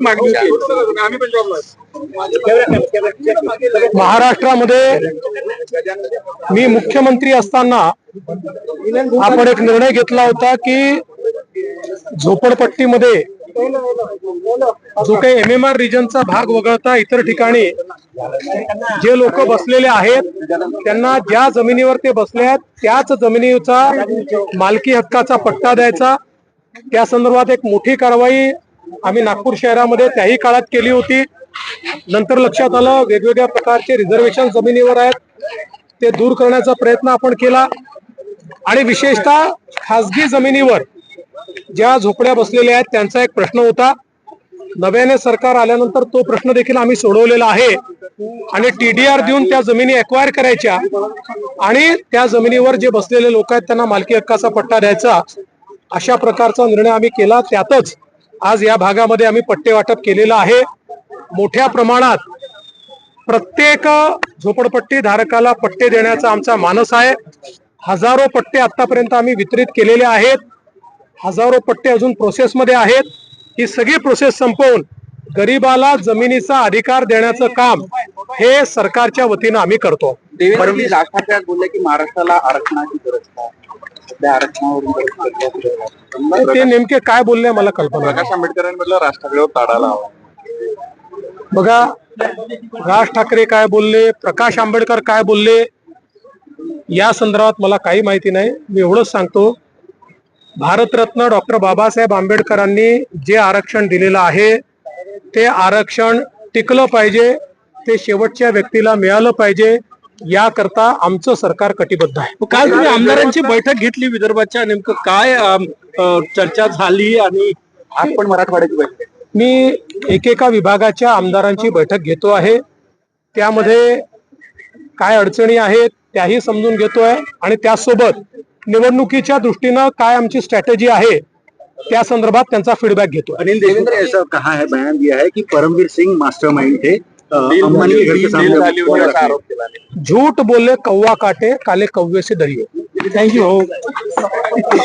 मागणी महाराष्ट्रामध्ये मी मुख्यमंत्री असताना आपण एक निर्णय घेतला होता की झोपडपट्टीमध्ये जो काही एम एम आर रिजनचा भाग वगळता इतर ठिकाणी जे लोक बसलेले आहेत त्यांना ज्या जमिनीवर ते बसले आहेत त्याच जमिनीचा मालकी हक्काचा पट्टा द्यायचा. त्या संदर्भात एक मोठी कारवाई आम्ही नागपूर शहरामध्ये त्याही काळात केली होती. नंतर लक्षात आलं वेगवेगळ्या प्रकारचे रिझर्वेशन जमिनीवर आहेत. ते दूर करण्याचा प्रयत्न आपण केला. आणि विशेषतः खासगी जमिनीवर ज्या झोपड्या बसलेल्या आहेत त्यांचा एक प्रश्न होता. नव्याने सरकार आल्यानंतर तो प्रश्न देखील आम्ही सोडवलेला आहे. आणि टीडीआर देऊन त्या जमिनी एक्वायर करायच्या आणि त्या जमिनीवर जे बसलेले लोक आहेत त्यांना मालकी हक्काचा पट्टा द्यायचा. अशा प्रकारचा निर्णय आम्ही केला. त्यातच आज या भागामध्ये आम्ही पट्टे वाटप केलेलं आहे. मोठ्या प्रमाणात प्रत्येक झोपडपट्टी धारकाला पट्टे देण्याचा आमचा मानस आहे. हजारो पट्टे आतापर्यंत आम्ही वितरित केलेले आहेत. हजारो पट्टे अजून प्रोसेसमध्ये आहेत. ही सगळी प्रोसेस संपवून गरीबाला जमिनीचा अधिकार देण्याचं काम हे सरकारच्या वतीनं आम्ही करतो. देवेंद्र ठाकरे बोलले की महाराष्ट्राला आरक्षणाची गरज. ते नेमके काय बोलले मला कल्पना. प्रकाश आंबेडकरांनी म्हटलं राज ठाकरेवर ताडा लावा बघा राज ठाकरे काय बोलले प्रकाश आंबेडकर काय बोलले या संदर्भात मला काही माहिती नाही मी एवढंच सांगतो भारतरत्न डॉक्टर बाबासाहेब आंबेडकरांनी जे आरक्षण दिलेलं आहे ते आरक्षण टिकलं पाहिजे ते शेवटच्या व्यक्तीला मिळालं पाहिजे याकरता आमचं सरकार कटिबद्ध आहे. काल तुम्ही आमदारांची बैठक घेतली विदर्भाच्या नेमकं काय चर्चा झाली आणि आज पण मराठवाड्याची बैठक. मी एकेका विभागाच्या आमदारांची बैठक घेतो आहे. त्यामध्ये काय अडचणी आहेत त्याही समजून घेतोय आणि त्यासोबत निवडणुकीच्या दृष्टीनं काय आमची स्ट्रॅटेजी आहे त्या संदर्भात त्यांचा फीडबॅक घेतो अनिल ने ऐसा कहा है बयान दिया है कि परमवीर सिंह मास्टरमाइंड थे. आरोप केला झूठ बोले कौवा काटे काले कौवे से डरिए थैंक यू